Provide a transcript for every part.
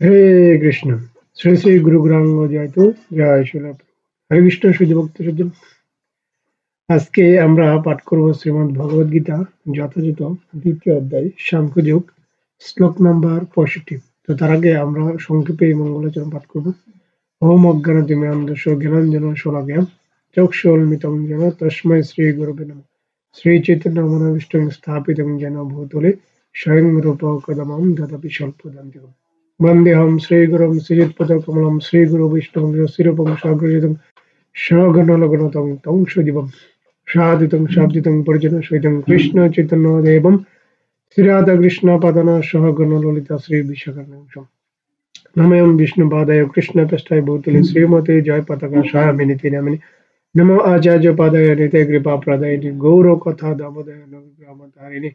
হরে কৃষ্ণ। শ্রী শ্রী গুরু জয় হরে কৃষ্ণ সজ্জন আজকে আমরা পাঠ করব শ্রীমদ ভগবদ গীতা, যথাযথ দ্বিতীয় অধ্যায় সাংখ্যযোগ শ্লোক নাম্বার তো তার আগে আমরা সংক্ষেপে এই মঙ্গলাচরণ পাঠ করব। ওম অজ্ঞান তিমে অন্ধস্য জ্ঞানাঞ্জন শলাজ্ঞা চক্ষুর্মিতং যেন তস্মৈ শ্রী গুরুবে নম। শ্রী চৈতন্য মনোবিষ্টং স্থাপিতং যেন ভূতলে, স্বয়ং রূপ কদমং দদপি স্বল্পদান্তিকম वन्देऽहं श्रीगुरुं श्रीयुत्पदकमलं श्रीगुरुविष्णुं शिरपं साग्रजितं सगणलगणतं तं सुदिवं साधितं शाब्दितं परिजनसहितं कृष्णचैतन्यदेवं श्रीराधाकृष्णपादना सह गणललिता श्रीविशाखानंशम् नमयं विष्णुपादाय कृष्णपृष्ठाय भूतले श्रीमते जय पताका स्वामिनिति नामिनि नमो आचार्यपादाय निते कृपाप्रदायिनि गौरकथा दामोदय नवग्रामतारिणि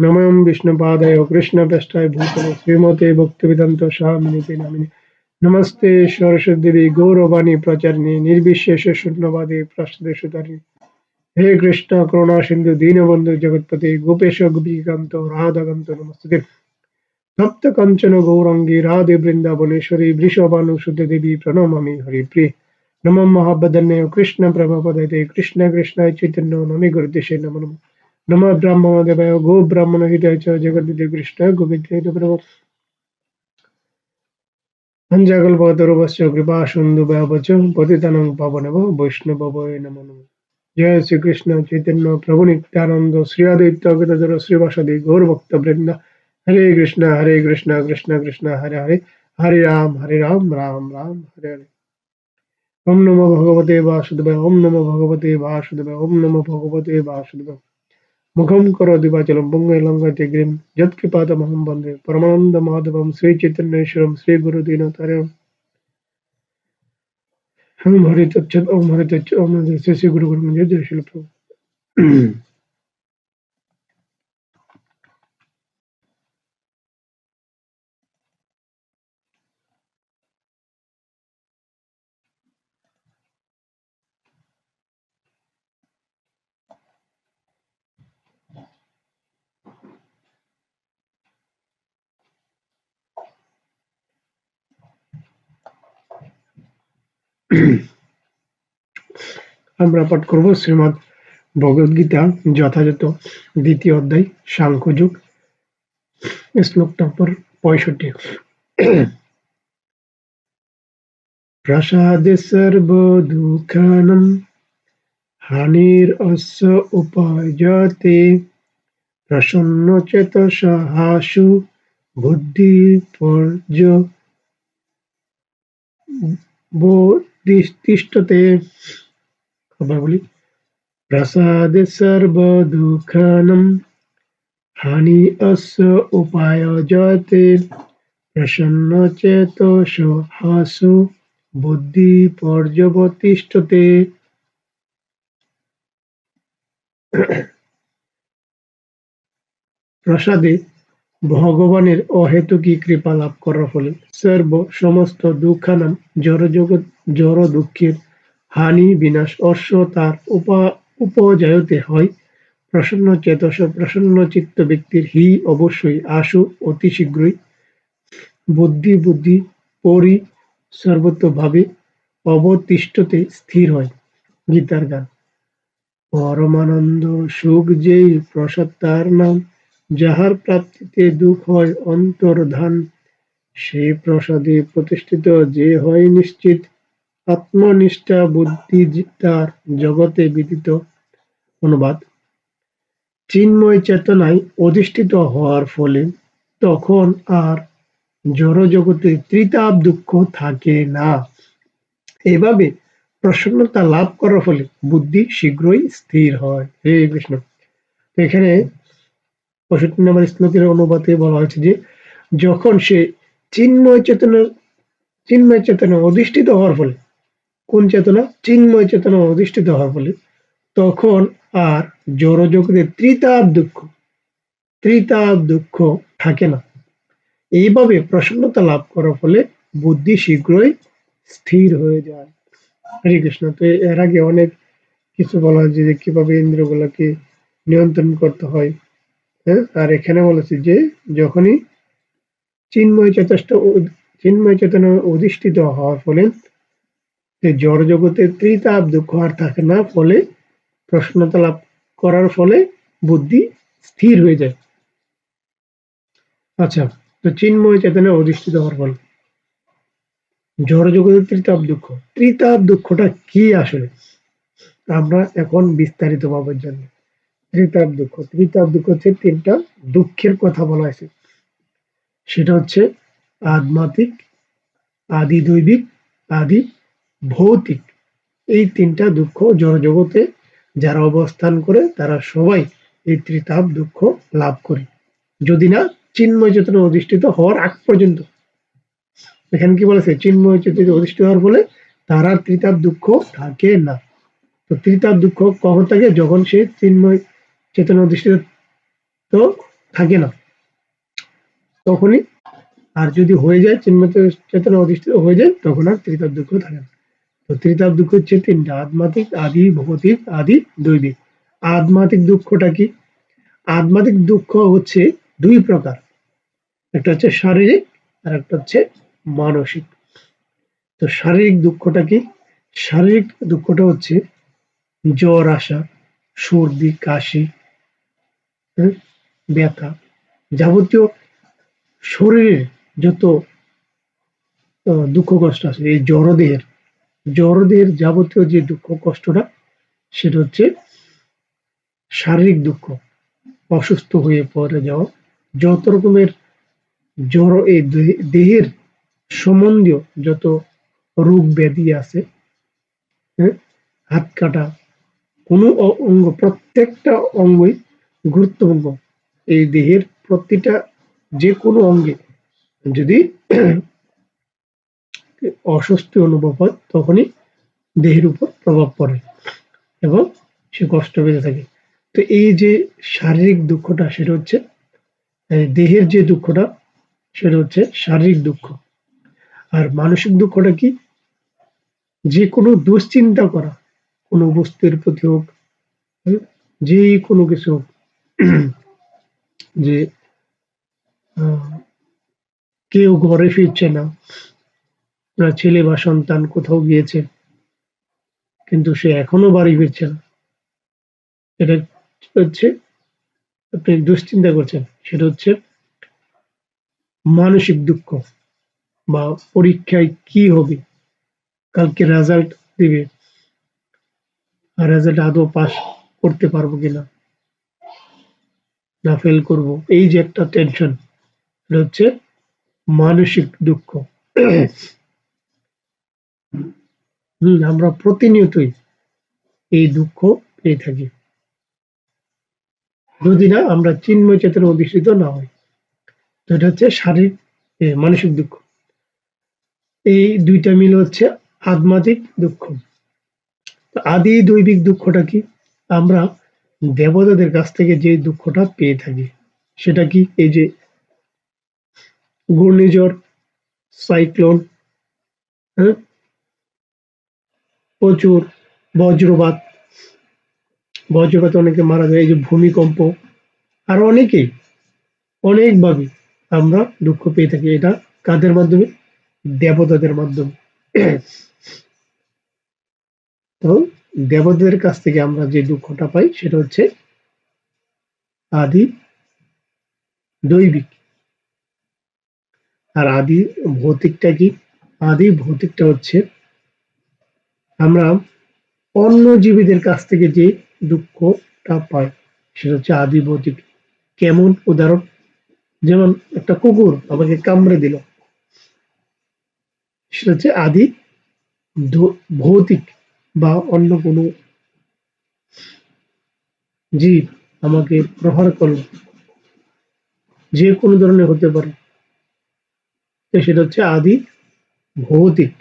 নমঃ বিষ্ণুপাদায় কৃষ্ণপৃষ্ঠায় ভূতলে শ্রীমতে ভক্তিবেদান্ত স্বামিনীতে নামিনে নমস্তে সরস্বতী গৌরবাণী প্রচারিণী নির্বিশেষ শূন্যবাদী প্রসাদে সুতারিণী হে কৃষ্ণ করুণা সিন্ধু দীনবন্ধু জগৎপতি গোপেশ গোপীকান্ত রাধাকান্ত নমস্তে তপ্ত কাঞ্চন গৌরঙ্গী রাধে বৃন্দাবনেশ্বরী বৃষভানু শুদ্ধ দেবী প্রণমামি হরিপ্রিয় নম মহাবদন্যে কৃষ্ণ প্রেমপদতে কৃষ্ণ কৃষ্ণায় চৈতন্য নমে গুরুদেশে নম নম নম ব্রাহ্মণদেবায় গো ব্রাহ্মণ হিতায় চ জগদ্বিদে কৃষ্ণ গোবিন্দ প্রভু পঞ্চাকল্পতরুভশ্চ কৃপা সিন্ধু ব্যবচ পতিতানং পাবনব বৈষ্ণব নম নম জয় শ্রীকৃষ্ণ চৈতন্য প্রভু নিত্যানন্দ শ্রী আদিত্য গদাধর শ্রীবাসাদি গৌর ভক্ত বৃন্দ হরে কৃষ্ণ হরে কৃষ্ণ কৃষ্ণ কৃষ্ণ হরে হরে হরে রাম হরে রাম রাম রাম হরে হরে ওম নমো ভগবতে বাসুদেবায় ওম নমো ভগবতে বাসুদেবায় ওম নমো ভগবতে বাসুদেবায় मुखम ముఖం కరోతివాచలం పుంగైలంగతిగ్రీం యత్కృపాతమహं వందే परमानन्दमाधवं श्रीचैतन्येश्वरं श्रीगुरुदीनतार्यम् ओम हरि तत्सत ओम हरि तत्सत ओम श्री श्री गुरु गुरु जय जय श्री प्रभु আমরা পাঠ করব শ্রীমদ ভগবদ গীতা যথাযথ দ্বিতীয় অধ্যায়, সাংখ্যযুগ, শ্লোক নম্বর পঁয়ষট্টি। প্রসাদে হানির অস্য উপায়তে, প্রসন্ন চেতসাহাসু বুদ্ধি পর্য তিষ্ঠতে প্রসাদে সর্বদুঃখানম, হানি অস্য উপায়জতে, প্রসন্ন চেতস হাসু, বুদ্ধি পর্যবতিষ্ঠতে। প্রসাদে ভগবানের অহেতুকী কৃপা লাভ করার ফলে সর্ব সমস্ত দুঃখানাম জড়জগৎ জড় দুঃখের হানি, বিনাশ, অর্শ তার উপজায়তে হয়। প্রসন্ন চেতস, প্রসন্ন চিত্ত ব্যক্তির হি অবশ্যই আশু অতি শীঘ্রই। বুদ্ধি বুদ্ধি পরি সর্বতভাবে অবতিষ্ঠতে স্থির হয় গীতার গান। পরমানন্দ সুখ যেই প্রসাদ তার নাম, যাহার প্রাপ্তিতে দুঃখ হয় অন্তর্ধান সে প্রসাদে প্রতিষ্ঠিত যে হয় নিশ্চিত। আত্মনিষ্ঠা, বুদ্ধি তার জগতে বিদিত অনুবাদ চিন্ময় চেতনায় অধিষ্ঠিত হওয়ার ফলে তখন আর জড়জগতে ত্রিতাপ দুঃখ থাকে না। এভাবে প্রসন্নতা লাভ করার ফলে বুদ্ধি শীঘ্রই স্থির হয়। হে কৃষ্ণ। এখানে পঁয়ষট্টি নম্বর অনুবাদে বলা হয়েছে যে, যখন সে চিন্ময় চেতনা চিন্ময় চেতনা অধিষ্ঠিত হওয়ার ফলে কোন চেতনা? চিন্ময় চেতনা অধিষ্ঠিত হওয়ার ফলে তখন আর জড়জগতের ত্রিতাপ দুঃখ ত্রিতাপ দুঃখ থাকে না। এইভাবে প্রসন্নতা লাভ করার ফলে বুদ্ধি শীঘ্রই স্থির হয়ে যায়। হরে কৃষ্ণ। তো এর আগে অনেক কিছু বলা হয়েছে যে কীভাবে ইন্দ্রগুলোকে নিয়ন্ত্রণ করতে হয়। হ্যাঁ আর এখানে বলেছে যে যখনই চিন্ময় চেতষ্ট চিন্ময় চেতনা অধিষ্ঠিত হওয়ার ফলে যে জড় জগতে ত্রিতাপ, দুঃখ আর থাকে না, ফলে প্রশ্নতা লাভ করার ফলে বুদ্ধি স্থির হয়ে যায়। আচ্ছা তো চিন্ময় চেতনা অধিষ্ঠিত হওয়ার ফলে। জড় জগতের ত্রিতাপ, দুঃখ। ত্রিতাপ, দুঃখটা কি আসলে? আমরা এখন বিস্তারিত ভাবে জন্য ত্রিতাপ, দুঃখ। ত্রিতাপ, দুঃখ হচ্ছে তিনটা দুঃখের কথা বলা হয়েছে। সেটা হচ্ছে আধ্যাত্মিক আদি দৈবিক আদি ভৌতিক। এই তিনটা দুঃখ জড়জগতে যারা অবস্থান করে, তারা সবাই এই ত্রিতাপ দুঃখ লাভ করে। যদি না, চিন্ময় চেতনা অধিষ্ঠিত হওয়ার আগ পর্যন্ত। এখানে কি বলেছে? চিন্ময় চেতনা অধিষ্ঠিত হওয়ার ফলে তার আর ত্রিতাপ দুঃখ থাকে না। তো ত্রিতাপ দুঃখ কখন থাকে? যখন সে চিন্ময় চেতনা অধিষ্ঠিত তো থাকে না। তখনই আর যদি হয়ে যায়, চিন্ময় চেতনা অধিষ্ঠিত হয়ে যায়, তখন আর ত্রিতাপ দুঃখ থাকে না। ত্রিতাপ দুঃখ হচ্ছে তিনটা। আধ্যাত্মিক, আদি ভৌতিক আদি, দৈবিক। আধ্যাত্মিক দুঃখটা কি? আধ্যাত্মিক দুঃখ হচ্ছে দুই প্রকার। একটা হচ্ছে শারীরিক, আর একটা হচ্ছে মানসিক। তো শারীরিক দুঃখটা কি? শারীরিক দুঃখটা হচ্ছে জ্বর, আসা, সর্দি, কাশি ব্যথা। যাবতীয় শরীরের যত দুঃখ কষ্ট আছে, এই জড়দেহের জড়দেহের যাবতীয় যে দুঃখ কষ্টটা সেটা হচ্ছে শারীরিক দুঃখ অসুস্থ হয়ে পড়ে যাওয়া যত রকমের জড় এই দেহের সম্বন্ধীয় যত রোগ ব্যাধি আছে হ্যাঁ, হাত কাটা কোনো অঙ্গ প্রত্যেকটা অঙ্গই গুরুত্বপূর্ণ। এই দেহের প্রতিটা যে কোনো অঙ্গে যদি অস্বস্তি অনুভব হয়, তখনই দেহের উপর প্রভাব পড়ে এবং সে কষ্ট পেতে থাকে। তো এই যে শারীরিক দুঃখটা, সেটা হচ্ছে দেহের যে দুঃখটা, সেটা হচ্ছে শারীরিক দুঃখ। আর মানসিক দুঃখটা কি? যে কোনো দুশ্চিন্তা করা, কোনো বস্তুর প্রতি হোক যে কোনো কিছু যে কেউ ঘরে ফিরছে না না ছেলে বা সন্তান কোথাও গিয়েছে, কিন্তু সে এখনও বাড়ি ফিরছে না। এটা হচ্ছে আপনি দুশ্চিন্তা করছেন, সেটা হচ্ছে মানসিক দুঃখ বা পরীক্ষায় কি হবে, কালকে রেজাল্ট দিবে, আর রেজাল্ট আদৌ পাস করতে পারব কিনা, না ফেল করব, এই যে একটা টেনশন এটা হচ্ছে মানসিক দুঃখ। হম আমরা প্রতিনিয়তই এই দুঃখ পেয়ে থাকি। যদি না, আমরা চিন্ময় চেতনা অধিষ্ঠিত না হই। তো এটা হচ্ছে শারীরিক মানসিক দুঃখ। এই দুইটা মিলে হচ্ছে আধ্যাত্মিক দুঃখ। আদি দৈবিক দুঃখটা কি? আমরা দেবতাদের কাছ থেকে যে দুঃখটা পেয়ে থাকি, সেটা কি? এই যে ঘূর্ণিঝড়, সাইক্লোন হ্যাঁ? প্রচুর বজ্রপাত। বজ্রপাতে অনেকে মারা যায়, এই যে ভূমিকম্প। আর অনেকেই, অনেকভাবে আমরা দুঃখ পেয়ে থাকি। এটা কাদের মাধ্যমে? দেবতাদের মাধ্যমে। তো দেবতাদের কাছ থেকে আমরা যে দুঃখটা পাই, সেটা হচ্ছে আদি দৈবিক। আর আদি ভৌতিকটা কি? আদি ভৌতিকটা হচ্ছে আমরা অন্য জীবীদের কাছ থেকে যে দুঃখটা পাই, সেটা হচ্ছে আদি ভৌতিক কেমন উদাহরণ? যেমন একটা কুকুর আমাকে কামড়ে দিল। সেটা হচ্ছে আদি ভৌতিক বা অন্য কোনো জীব আমাকে প্রহার করল। যে কোনো ধরনের হতে পারে। সেটা হচ্ছে আদি ভৌতিক।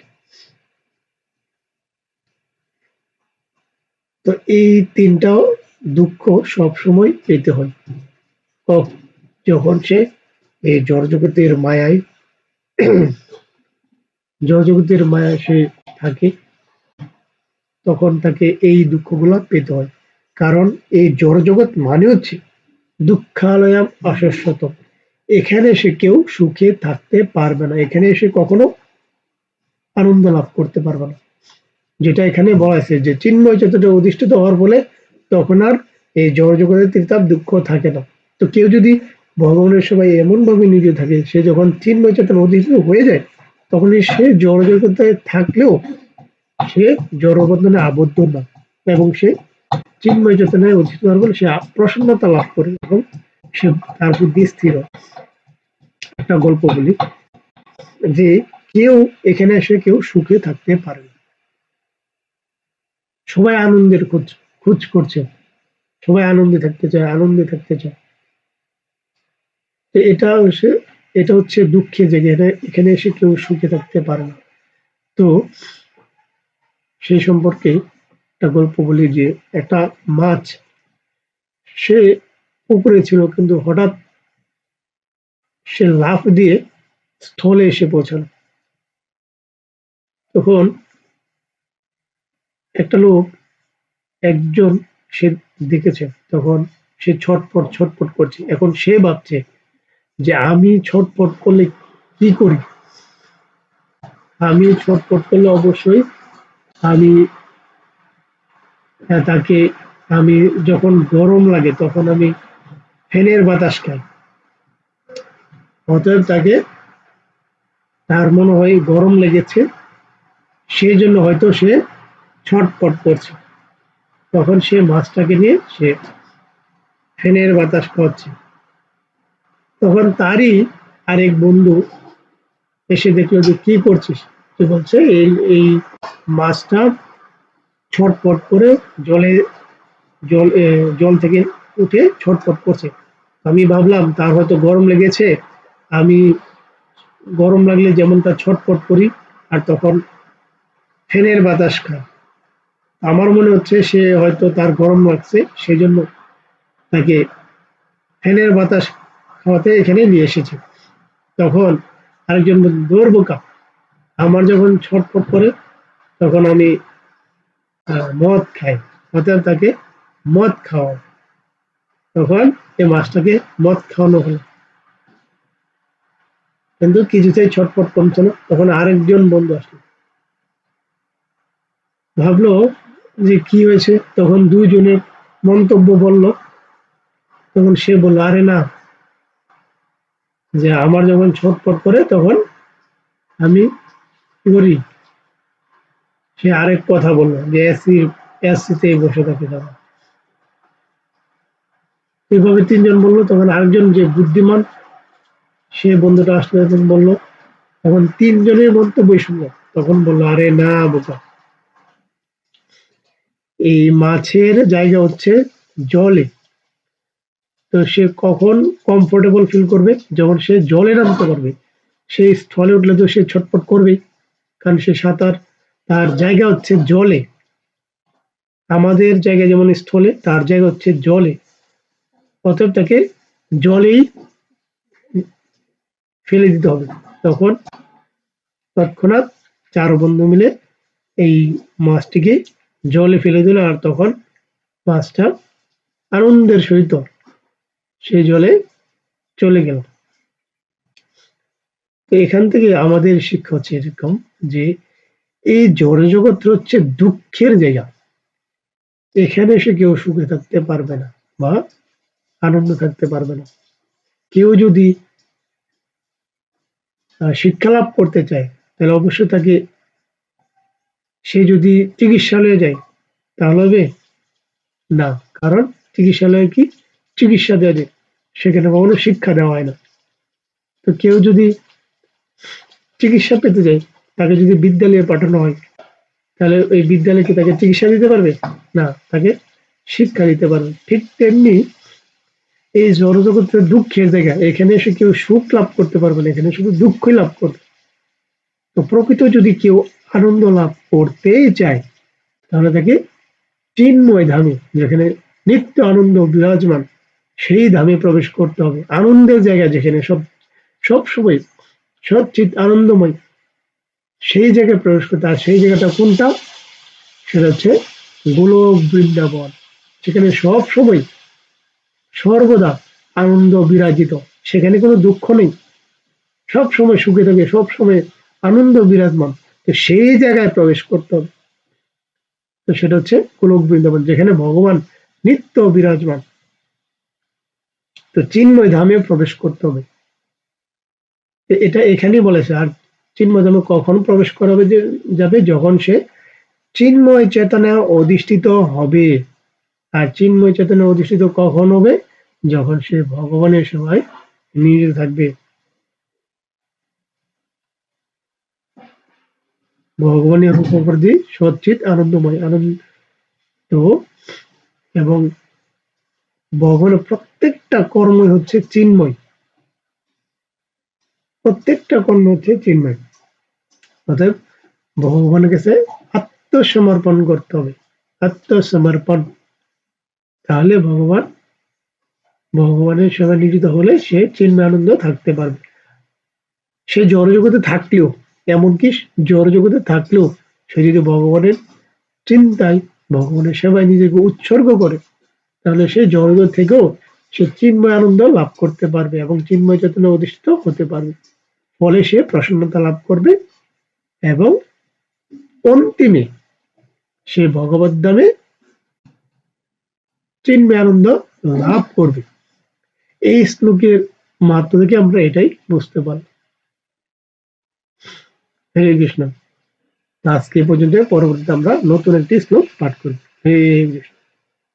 তো এই তিনটা দুঃখ সব সময় পেতে হয়। যখন সে এই জড়জগতের মায়ায় জড়জগতের মায়ায় সে থাকে, তখন তাকে এই দুঃখগুলা পেতে হয়। কারণ এই জড়জগৎ মানে হচ্ছে দুঃখালয়াম অশস্বত এখানে এসে কেউ সুখে থাকতে পারবে না। এখানে এসে কখনো আনন্দ লাভ করতে পারবে না। যেটা এখানে বলা যে চিন্ময় চেতনা অধিষ্ঠিত হওয়ার ফলে তখন আর এই জড় জগতের তীর্থাপ দুঃখ থাকে না। তো কেউ যদি ভগবানের সবাই এমন ভাবে নিজে থাকে, সে যখন চিন্ময় চেতনা অধিষ্ঠিত হয়ে যায়, তখন সে জড় জগতে থাকলেও সে জড়বন্ধনে আবদ্ধ না এবং সে চিন্ময় চেতনায় অধিষ্ঠিত হওয়ার ফলে সে প্রসন্নতা লাভ করে এবং সে তার বুদ্ধি স্থির একটা গল্প বলি যে কেউ এখানে এসে কেউ সুখে থাকতে পারে সবাই আনন্দের খোঁজ খোঁজ করছে। সবাই আনন্দে থাকতে চায়, আনন্দে থাকতে চায়। তো এটা হচ্ছে এটা হচ্ছে দুঃখের জায়গা। এটা এখানে এসে কেউ সুখে থাকতে পারে না। তো সেই সম্পর্কে একটা গল্প বলি যে, একটা মাছ, সে পুকুরে ছিল, কিন্তু হঠাৎ সে লাফ দিয়ে স্থলে এসে পৌঁছালো। তখন একটা লোক একজন সে দেখেছে, তখন সে ছটপট ছটপট করছে। এখন সে ভাবছে যে আমি ছটপট করলে কি করি? আমি ছটপট করলে অবশ্যই আমি তাকে আমি যখন গরম লাগে তখন আমি ফ্যানের বাতাস খাই। অতএব তাকে তার মনে হয় গরম লেগেছে, সেই জন্য হয়তো সে ছটপট করছে। তখন সে মাছটাকে নিয়ে সে ফ্যানের বাতাস খাওয়াচ্ছে। তখন তারই আরেক বন্ধু এসে দেখল যে, কি করছিস? তো বলছে, এই এই মাছটা ছটপট করে জলে, জল জল থেকে উঠে ছটপট করছে। আমি ভাবলাম, তার হয়তো গরম লেগেছে। আমি গরম লাগলে যেমন তার ছটপট করি, আর তখন ফ্যানের বাতাস খাই। আমার মনে হচ্ছে সে হয়তো তার গরম লাগছে সেই জন্য তাকে ফ্যানের বাতাস খাওয়াতে এখানে নিয়ে এসেছে। তখন আরেকজন দৌড় বোকা। আমার যখন ছটফট করে, তখন আমি মদ খাই, অর্থাৎ তাকে মদ খাওয়াও তখন এই মাছটাকে মদ খাওয়ানো হলো। কিন্তু কিছুতেই ছটফট কমছে না। তখন আরেকজন বন্ধু আসলো। ভাবলো যে কি হয়েছে, তখন দুইজনের মন্তব্য বলল তখন সে বলল, আরে না, যে আমার যখন ছটফট করে, তখন আমি করি। সে আরেক কথা বলল, যে এসি, এসিতে বসে থাকে তখন এভাবে তিনজন বলল, তখন আরেকজন যে বুদ্ধিমান, সে বন্ধুটা আসলে তখন বলল, তখন তিনজনের মন্তব্যই শুনলো তখন বলল, আরে না, বোকা। এই মাছের জায়গা হচ্ছে জলে। তো সে কখন কমফোর্টেবল ফিল করবে? যখন সে জলে নামতে পারবে, সেই স্থলে উঠলে তো সে ছটপট করবেই, কারণ সে সাঁতার, তার জায়গা হচ্ছে জলে। আমাদের জায়গা যেমন স্থলে, তার জায়গা হচ্ছে জলে। অতএব তাকে জলেই ফেলে দিতে হবে। তখন তৎক্ষণাৎ চার বন্ধু মিলে এই মাছটিকে জলে ফেলে দিল আর তখন মাছটা আনন্দের সহিত সেই জলে চলে গেল। তো এখান থেকে আমাদের শিক্ষা হচ্ছে এরকম যে এই জড় জগৎ হচ্ছে দুঃখের জায়গা। এখানে এসে কেউ সুখে থাকতে পারবে না বা আনন্দ থাকতে পারবে না। কেউ যদি শিক্ষা লাভ করতে চায়, তাহলে অবশ্যই তাকে সে যদি চিকিৎসালয়ে যায়, তাহলে হবে না। কারণ চিকিৎসালয়ে কি? চিকিৎসা দেওয়া যায়। সেখানে কখনো শিক্ষা দেওয়া হয় না। তো কেউ যদি চিকিৎসা পেতে যায়, তাকে যদি বিদ্যালয়ে পাঠানো হয়, তাহলে ওই বিদ্যালয় কি তাকে চিকিৎসা দিতে পারবে? না, তাকে শিক্ষা দিতে পারবে। ঠিক তেমনি এই জড়জগতের দুঃখের জায়গা। এখানে এসে কেউ সুখ লাভ করতে পারবে না। এখানে শুধু দুঃখই লাভ করবে। তো প্রকৃত যদি কেউ আনন্দ লাভ করতেই চায় তাহলে তাকে চিন্ময় ধামে যেখানে নিত্য আনন্দ বিরাজমান, সেই ধামে প্রবেশ করতে হবে। আনন্দের জায়গা যেখানে সব সব সময় সব চিত আনন্দময়, সেই জায়গায় প্রবেশ করতে আর সেই জায়গাটা কোনটা? সেটা হচ্ছে গোলক বৃন্দাবন সেখানে সব সময় সর্বদা আনন্দ বিরাজিত। সেখানে কোনো দুঃখ নেই। সব সময় সুখে থাকে, সব সময় আনন্দ বিরাজমান। তো সেই জায়গায় প্রবেশ করতে হবে। তো সেটা হচ্ছে গোলক বৃন্দাবন, যেখানে ভগবান নিত্য বিরাজমান। তো চিন্ময় ধামে প্রবেশ করতে হবে। এটা এখানেই বলেছে, আর চিন্ময় ধামে কখন প্রবেশ করাবে যে, যাবে? যখন সে চিন্ময় চেতনা অধিষ্ঠিত হবে। আর চিন্ময় চেতনা অধিষ্ঠিত কখন হবে? যখন সে ভগবানের সেবায় নিয়োজিত থাকবে। ভগবানের উপপ্রতি সচ্চিত আনন্দময়, আনন্দ। এবং ভগবানের প্রত্যেকটা কর্মই হচ্ছে চিন্ময়। প্রত্যেকটা কর্ম হচ্ছে চিন্ময়। অতএব ভগবানের কাছে আত্মসমর্পণ করতে হবে। আত্মসমর্পণ। তাহলে ভগবান, ভগবানের সেবা নিয়োজিত হলে সে চিন্ময়, আনন্দ থাকতে পারবে। সে জড়জগতে থাকলেও এমনকি জড়জগতে থাকলেও সে যদি ভগবানের চিন্তায়, ভগবানের সেবায় নিজেকে উৎসর্গ করে, তাহলে সে জড়জগৎ থেকেও সে চিন্ময় আনন্দ লাভ করতে পারবে এবং চিন্ময় চেতনা অধিষ্ঠিত হতে পারবে। ফলে সে প্রসন্নতা লাভ করবে এবং অন্তিমে সে ভগবত ধামে চিন্ময় আনন্দ লাভ করবে। এই শ্লোকের মাত্র থেকে আমরা এটাই বুঝতে পারব। হরে কৃষ্ণ। আজকে পর্যন্ত পরবর্তীতে আমরা নতুন একটি শ্লোক পাঠ করব। হরে কৃষ্ণ।